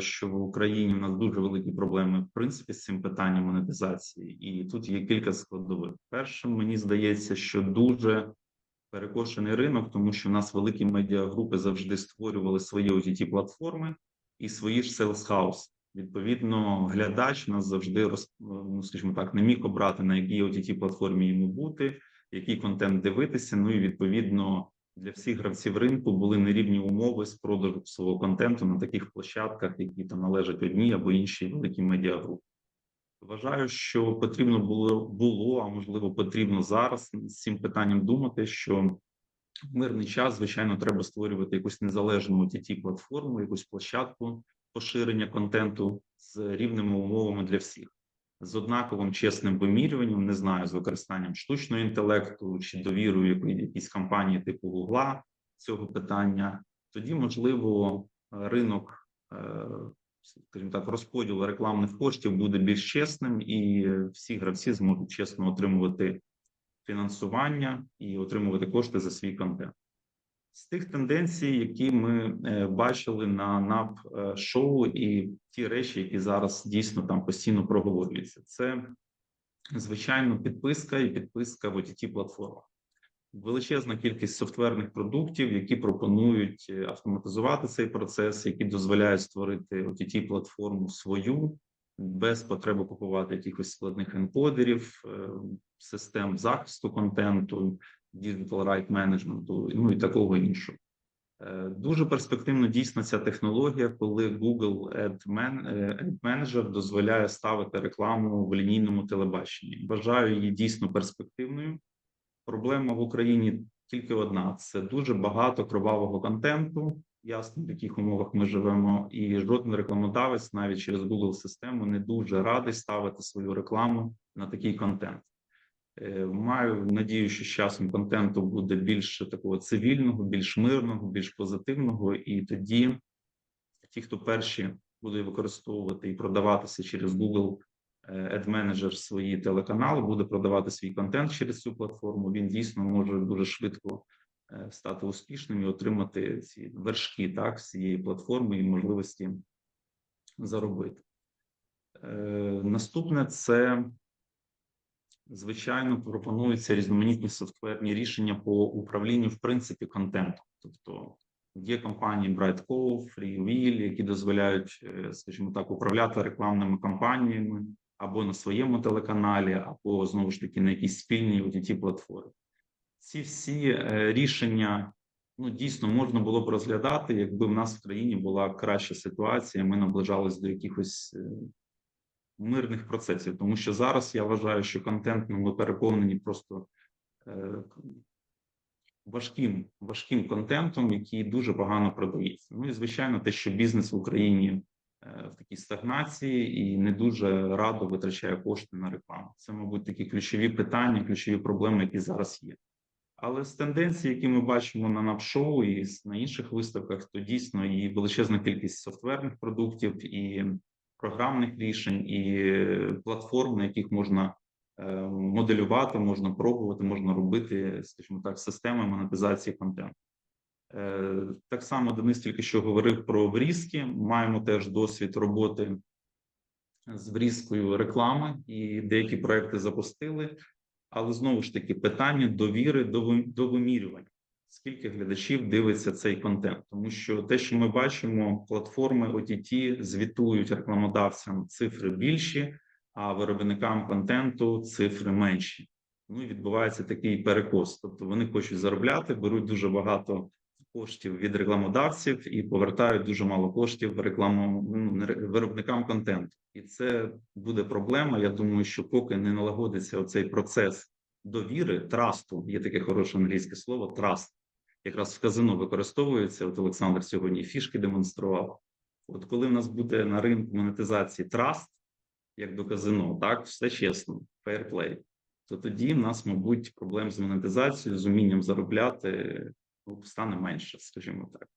що в Україні в нас дуже великі проблеми в принципі з цим питанням монетизації, і тут є кілька складових. Першим мені здається, що дуже перекошений ринок, тому що в нас великі медіагрупи завжди створювали свої ott платформи і свої ж house. Відповідно, глядач нас завжди роз, ну, скажімо так, не міг обрати на якій ott платформі йому бути, який контент дивитися. Ну і відповідно для всіх гравців ринку були нерівні умови з продажу свого контенту на таких площадках, які там належать одній або іншій великій медіагрупі. Вважаю, що потрібно було було, а можливо, потрібно зараз з цим питанням думати, що в мирний час, звичайно, треба створювати якусь незалежну ott платформу, якусь площадку поширення контенту з рівними умовами для всіх, з однаковим чесним вимірюванням, не знаю, з використанням штучного інтелекту чи довірою якійсь компанії типу Гугла цього питання. Тоді, можливо, ринок, е, скажімо так, розподілу рекламних коштів буде більш чесним, і всі гравці зможуть чесно отримувати фінансування і отримувати кошти за свій контент. З тих тенденцій, які ми е, бачили на НАП е, шоу, і ті речі, які зараз дійсно там постійно проговорюються, це звичайно підписка і підписка в ott платформах. Величезна кількість софтверних продуктів, які пропонують е, автоматизувати цей процес, які дозволяють створити ott платформу свою без потреби купувати якихось складних енкодерів, систем захисту контенту, digital right менеджменту, ну і такого іншого. Е, Дуже перспективно дійсно ця технологія, коли Google е, Ad Manager дозволяє ставити рекламу в лінійному телебаченні. Вважаю її дійсно перспективною. Проблема в Україні тільки одна: це дуже багато кровавого контенту. Ясно, в яких умовах ми живемо, і жоден рекламодавець навіть через Google систему не дуже радий ставити свою рекламу на такий контент. Е, Маю надію, що з часом контенту буде більше такого цивільного, більш мирного, більш позитивного, і тоді ті, хто перші будуть використовувати і продаватися через Google е, Ad Manager свої телеканали, буде продавати свій контент через цю платформу. Він дійсно може дуже швидко е, стати успішним і отримати ці вершки так цієї платформи і можливості заробити. Наступне це звичайно пропонуються різноманітні софтверні рішення по управлінню в принципі контентом. Тобто є компанії Brightcove, FreeWheel, які дозволяють, е, скажімо так, управляти рекламними кампаніями або на своєму телеканалі, або знову ж таки на якійсь спільній ott платформі. Ці всі е, рішення ну дійсно можна було б розглядати, якби в нас в країні була краща ситуація. Ми наближались до якихось е, мирних процесів, тому що зараз я вважаю, що контент ну, ми переповнені просто е, важким, важким контентом, який дуже погано продається. Ну і звичайно, те, що бізнес в Україні е, в такій стагнації і не дуже радо витрачає кошти на рекламу. Це, мабуть, такі ключові питання, ключові проблеми, які зараз є. Але з тенденцій, які ми бачимо на напшоу і на інших виставках, то дійсно і величезна кількість софтверних продуктів, і програмних рішень, і платформ, на яких можна е, моделювати, можна пробувати, можна робити, скажімо так, системи монетизації контенту. Е, Так само Денис тільки що говорив про врізки. Маємо теж досвід роботи з врізкою реклами, і деякі проекти запустили. Але знову ж таки питання довіри до вимірювання. Скільки глядачів дивиться цей контент? Тому що те, що ми бачимо, платформи OTT звітують рекламодавцям цифри більші, а виробникам контенту цифри менші. Ну і відбувається такий перекос. Тобто вони хочуть заробляти, беруть дуже багато коштів від рекламодавців і повертають дуже мало коштів рекламу ну, виробникам контенту. І це буде проблема. Я думаю, що поки не налагодиться оцей процес довіри, трасту, є таке хороше англійське слово, траст. Якраз в казино використовується. От Олександр сьогодні фішки демонстрував. От коли в нас буде на ринку монетизації траст, як до казино, так все чесно, фейерплей, то тоді в нас, мабуть, проблем з монетизацією, з умінням заробляти ну, стане менше, скажімо так.